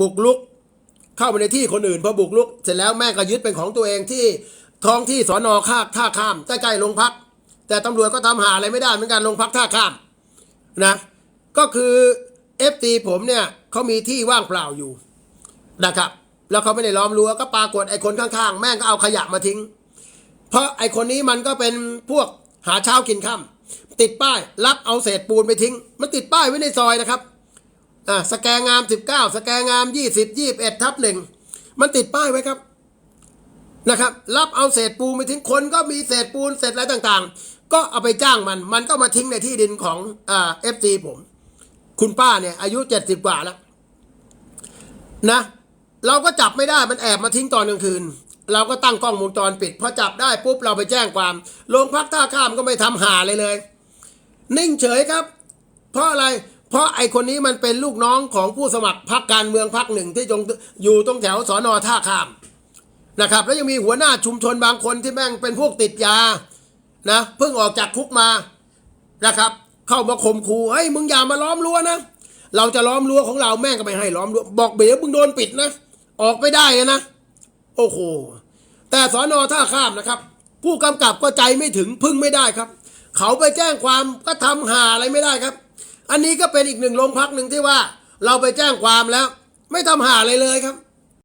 บุกลุกเข้าไปในที่คนอื่นพอบุกลุก เสร็จแล้วแม่ก็ยึดเป็นของตัวเองที่ท้องที่สอนอข้าท่าข้ามใกล้ๆโรงพัก แต่ตำรวจก็ทำหาอะไรไม่ได้เหมือนกันโรงพักท่าข้ามนะก็คือเอฟตีผมเนี่ยเขามีที่ว่างเปล่าอยู่นะครับแล้วเขาไม่ได้ล้อมรั้วก็ปรากฏไอ้คนข้างๆ แม่งก็เอาขยะมาทิ้ง เพราะไอ้คนนี้มันก็เป็นพวกหาเช้ากินค่ำติดป้ายรับเอาเศษปูนไปทิ้ง มันติดป้ายไว้ในซอยนะครับ อ่าสแกงงาม 19 สแกงงาม 20 21ทับหนึ่งมันติดป้ายไว้ครับนะครับ รับเอาเศษปูนไปทิ้งคนก็มีเศษปูนเศษอะไรต่างๆ ก็เอาไปจ้างมัน มันก็มาทิ้งในที่ดินของอ่าเอฟซีผม คุณป้าเนี่ย อายุ70กว่าแล้วนะ เราก็จับไม่ได้มันแอบมาทิ้งตอนกลางคืน เราก็ตั้งกล้องวงจรปิดพอจับได้ปุ๊บเราไปแจ้งความโรงพักท่าข้ามก็ไม่ทำหาเลยเลย นิ่งเฉยครับ เพราะอะไร เพราะไอคนนี้มันเป็นลูกน้องของผู้สมัครพรรคการเมืองพรรคหนึ่งที่จงอยู่ตรงแถวสอนอท่าข้ามนะครับ แล้วยังมีหัวหน้าชุมชนบางคนที่แม่งเป็นพวกติดยานะเพิ่งออกจากคุกมานะครับ เข้ามาข่มขู่เฮ้ยมึงอย่ามาล้อมรั้วนะเราจะล้อมรั้วของเราแม่งก็ไม่ให้ล้อมรั้วบอกเบ๋มึงโดนปิดนะ ออกไม่ได้นะโอ้โหแต่สอนอท่าข้ามนะครับ ผู้กำกับก็ใจไม่ถึงพึ่งไม่ได้ครับ เขาไปแจ้งความก็ทำหาอะไรไม่ได้ครับ อันนี้ก็เป็นอีกหนึ่งโรงพักหนึ่งที่ว่า เราไปแจ้งความแล้ว ไม่ทำหาอะไรเลยครับ